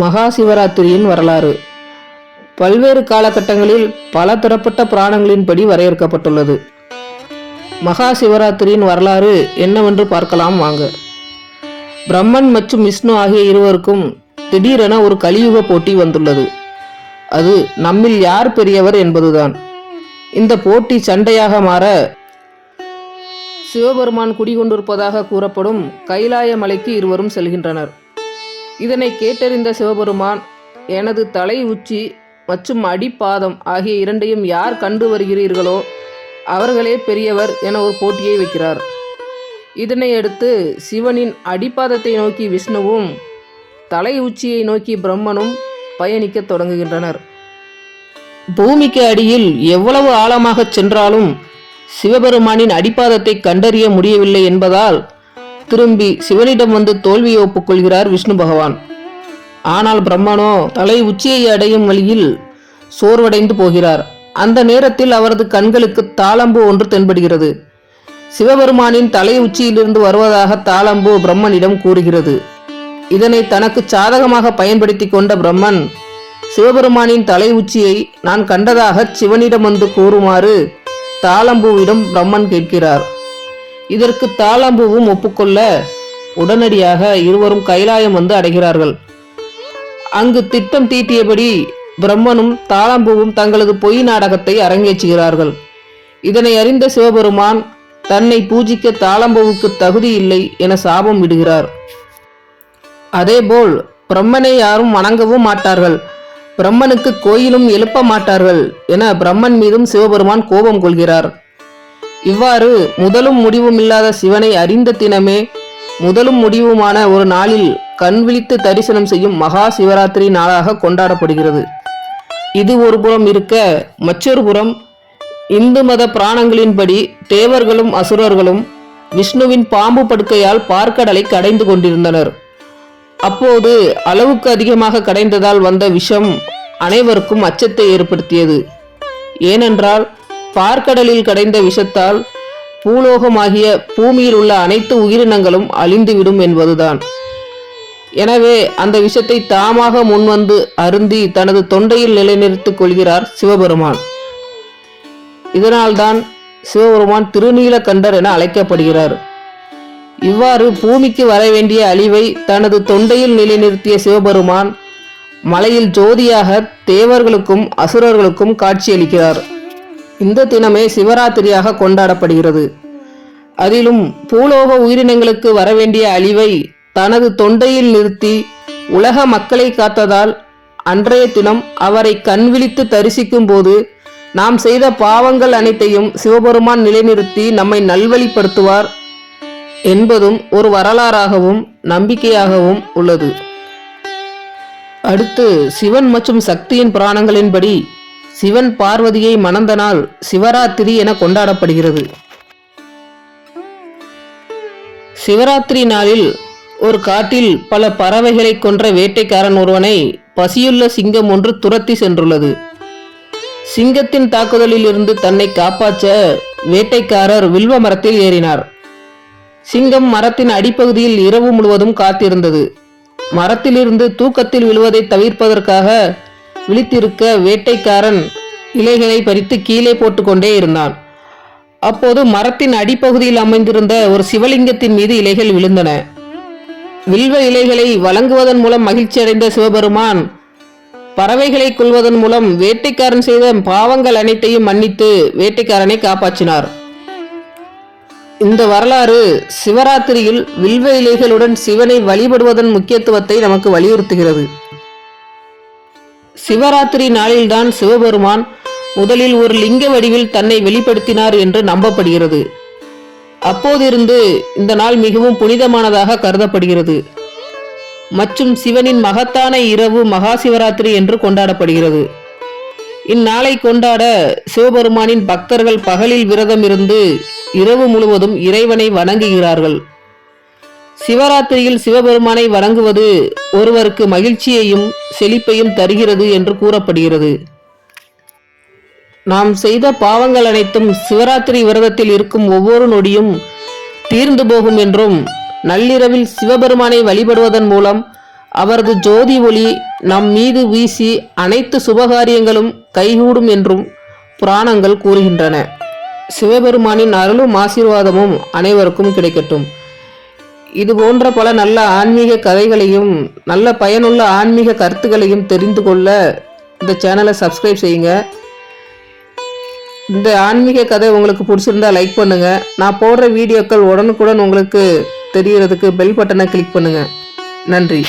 மகா சிவராத்திரியின் வரலாறு. பல்வேறு காலகட்டங்களில் பல தரப்பட்ட புராணங்களின்படி வரையறுக்கப்பட்டுள்ளது. மகா சிவராத்திரியின் வரலாறு என்னவென்று பார்க்கலாம் வாங்க. பிரம்மன் மற்றும் விஷ்ணு ஆகிய இருவருக்கும் திடீரென ஒரு கலியுக போட்டி வந்துள்ளது. அது நம்மில் யார் பெரியவர் என்பதுதான். இந்த போட்டி சண்டையாக மாற சிவபெருமான் குடிகொண்டிருப்பதாக கூறப்படும் கைலாய மலைக்கு இருவரும் செல்கின்றனர். இதனை கேட்டறிந்த சிவபெருமான் எனது தலை உச்சி மற்றும் அடிப்பாதம் ஆகிய இரண்டையும் யார் கண்டு வருகிறீர்களோ அவர்களே பெரியவர் என ஒரு போட்டியை வைக்கிறார். இதனை அடுத்து சிவனின் அடிப்பாதத்தை நோக்கி விஷ்ணுவும் தலை உச்சியை நோக்கி பிரம்மனும் பயணிக்கத் தொடங்குகின்றனர். பூமிக்கு அடியில் எவ்வளவு ஆழமாகச் சென்றாலும் சிவபெருமானின் அடிப்பாதத்தை கண்டறிய முடியவில்லை என்பதால் திரும்பி சிவனிடம் வந்து தோல்வியை ஒப்புக்கொள்கிறார் விஷ்ணு பகவான். ஆனால் பிரம்மனோ தலை உச்சியை அடையும் வழியில் சோர்வடைந்து போகிறார். அந்த நேரத்தில் அவரது கண்களுக்கு தாளம்பு ஒன்று தென்படுகிறது. சிவபெருமானின் தலை உச்சியிலிருந்து வருவதாக தாளம்பு பிரம்மனிடம் கூறுகிறது. இதனை தனக்கு சாதகமாக பயன்படுத்தி கொண்ட பிரம்மன் சிவபெருமானின் தலை உச்சியை நான் கண்டதாக சிவனிடம் வந்து கூறுமாறு தாளம்பூவிடம் பிரம்மன் கேட்கிறார். இதற்கு தாளம்பூவும் ஒப்புக்கொள்ள உடனடியாக இருவரும் கைலாயம் வந்து அடைகிறார்கள். அங்கு திட்டம் தீட்டியபடி பிரம்மனும் தாளம்பூவும் தங்களது பொய் நாடகத்தை அரங்கேற்றுகிறார்கள். இதனை அறிந்த சிவபெருமான் தன்னை பூஜிக்க தாளம்பூவுக்கு தகுதி இல்லை என சாபம் விடுகிறார். அதேபோல் பிரம்மனை யாரும் வணங்கவும் மாட்டார்கள். பிரம்மனுக்கு கோயிலும் எழுப்ப மாட்டார்கள் என பிரம்மன் மீதும் சிவபெருமான் கோபம் கொள்கிறார். இவ்வாறு முதலும் முடிவும் இல்லாத சிவனை அறிந்த தினமே முதலும் முடிவுமான ஒரு நாளில் கண் விழித்து தரிசனம் செய்யும் மகா சிவராத்திரி நாளாக கொண்டாடப்படுகிறது. இது ஒரு புறம் இருக்க மற்றொரு புறம் இந்து மத புராணங்களின்படி தேவர்களும் அசுரர்களும் விஷ்ணுவின் பாம்பு படுக்கையால் பார்க்கடலை கடைந்து கொண்டிருந்தனர். அப்போது அளவுக்கு அதிகமாக கடைந்ததால் வந்த விஷம் அனைவருக்கும் அச்சத்தை ஏற்படுத்தியது. ஏனென்றால் பார்க்கடலில் கடைந்த விஷத்தால் பூலோகமாகிய பூமியில் உள்ள அனைத்து உயிரினங்களும் அழிந்துவிடும் என்பதுதான். எனவே அந்த விஷத்தை தாமாக முன்வந்து அருந்தி தனது தொண்டையில் நிலைநிறுத்திக் கொள்கிறார் சிவபெருமான். இதனால்தான் சிவபெருமான் திருநீலகண்டர் என அழைக்கப்படுகிறார். இவ்வாறு பூமிக்கு வர வேண்டிய அழிவை தனது தொண்டையில் நிலைநிறுத்திய சிவபெருமான் மலையில் ஜோதியாக தேவர்களுக்கும் அசுரர்களுக்கும் காட்சியளிக்கிறார். இந்த தினமே சிவராத்திரியாக கொண்டாடப்படுகிறது. அதிலும் பூலோக உயிரினங்களுக்கு வரவேண்டிய அழிவை தனது தொண்டையில் நிறுத்தி உலக மக்களை காத்ததால் அன்றைய தினம் அவரை கண்விழித்து தரிசிக்கும் போது நாம் செய்த பாவங்கள் அனைத்தையும் சிவபெருமான் நிலைநிறுத்தி நம்மை நல்வழிப்படுத்துவார் என்பதும் ஒரு வரலாறாகவும் நம்பிக்கையாகவும் உள்ளது. அடுத்து சிவன் மற்றும் சக்தியின் புராணங்களின்படி சிவன் பார்வதியை மணந்த நாள் சிவராத்திரி என கொண்டாடப்படுகிறது. சிவராத்திரி நாளில் ஒரு காட்டில் பல பறவைகளை கொன்ற வேட்டைக்காரன் ஒருவனை பசியுள்ள சிங்கம் ஒன்று துரத்தி சென்றுள்ளது. சிங்கத்தின் தாக்குதலில் இருந்து தன்னை காப்பாற்ற வேட்டைக்காரர் வில்வ மரத்தில் ஏறினார். சிங்கம் மரத்தின் அடிப்பகுதியில் இரவு முழுவதும் காத்திருந்தது. மரத்திலிருந்து தூக்கத்தில் விழுவதை தவிர்ப்பதற்காக விழித்திருக்க வேட்டைக்காரன் இலைகளை பறித்து கீழே போட்டுக்கொண்டே இருந்தான். அப்போது மரத்தின் அடிப்பகுதியில் அமைந்திருந்த ஒரு சிவலிங்கத்தின் மீது இலைகள் விழுந்தன. வில்வ இலைகளை வழங்குவதன் மூலம் மகிழ்ச்சி அடைந்த சிவபெருமான் பறவைகளை கொள்வதன் மூலம் வேட்டைக்காரன் செய்த பாவங்கள் அனைத்தையும் மன்னித்து வேட்டைக்காரனை காப்பாற்றினார். இந்த வரலாறு சிவராத்திரியில் வில்வ இலைகளுடன் சிவனை வழிபடுவதன் முக்கியத்துவத்தை நமக்கு வலியுறுத்துகிறது. சிவராத்திரி நாளில்தான் சிவபெருமான் முதலில் ஒரு லிங்க வடிவில் தன்னை வெளிப்படுத்தினார் என்று நம்பப்படுகிறது. அப்போதிருந்து இந்த நாள் மிகவும் புனிதமானதாக கருதப்படுகிறது. மற்றும் சிவனின் மகத்தான இரவு மகா சிவராத்திரி என்று கொண்டாடப்படுகிறது. இந்நாளை கொண்டாட சிவபெருமானின் பக்தர்கள் பகலில் விரதம் இருந்து இரவு முழுவதும் இறைவனை வணங்குகிறார்கள். சிவராத்திரியில் சிவபெருமானை வணங்குவது ஒருவருக்கு மகிழ்ச்சியையும் செழிப்பையும் தருகிறது என்று கூறப்படுகிறது. நாம் செய்த பாவங்கள் அனைத்தும் சிவராத்திரி விரதத்தில் இருக்கும் ஒவ்வொரு நொடியும் தீர்ந்து போகும் என்றும் நள்ளிரவில் சிவபெருமானை வழிபடுவதன் மூலம் அவரது ஜோதி ஒளி நம் மீது வீசி அனைத்து சுபகாரியங்களும் கைகூடும் என்றும் புராணங்கள் கூறுகின்றன. சிவபெருமானின் அருளும் ஆசீர்வாதமும் அனைவருக்கும் கிடைக்கட்டும். இது போன்ற பல நல்ல ஆன்மீக கதைகளையும் நல்ல பயனுள்ள ஆன்மீக கருத்துக்களையும் தெரிந்து கொள்ள இந்த சேனலை சப்ஸ்கிரைப் செய்யுங்க. இந்த ஆன்மீக கதை உங்களுக்கு பிடிச்சிருந்தா லைக் பண்ணுங்க. நான் போடுற வீடியோக்கள் உடனுக்குடன் உங்களுக்கு தெரிகிறதுக்கு பெல் பட்டனை கிளிக் பண்ணுங்க. நன்றி.